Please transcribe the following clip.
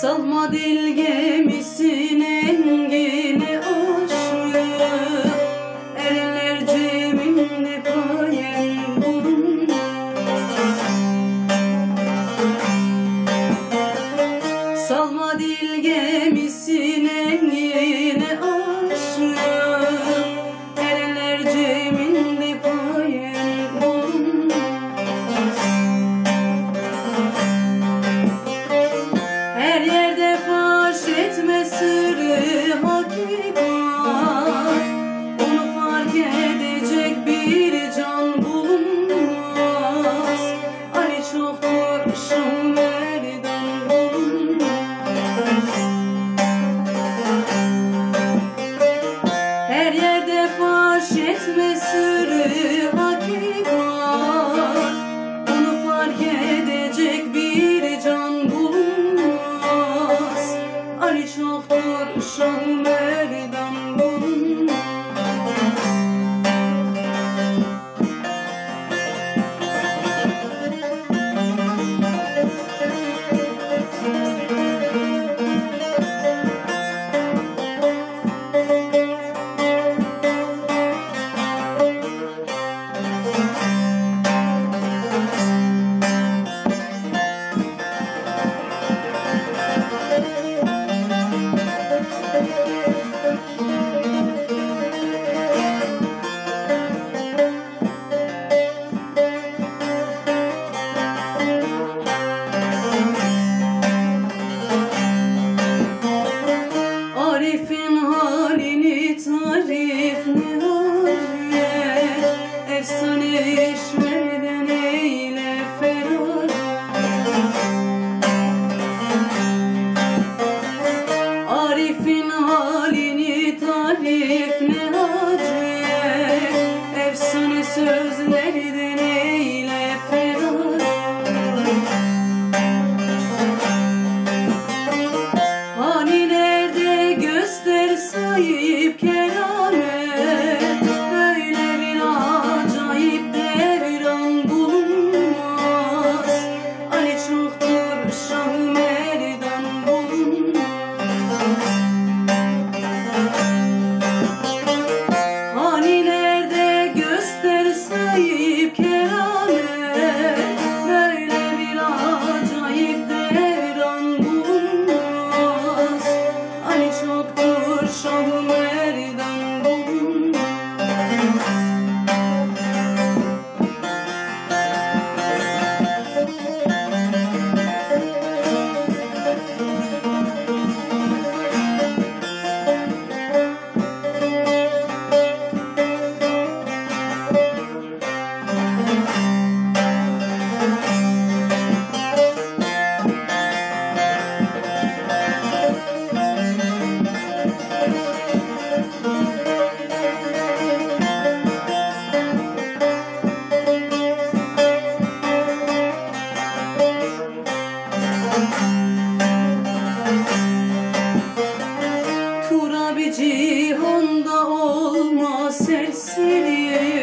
Salma deli etme sırrı hakikat. Onu fark edecek bir can bulunmaz. Ali çok kurşun sözlerden eyle feda Hani nerede göster sayıp kerame Cihanda olmaz serseriye.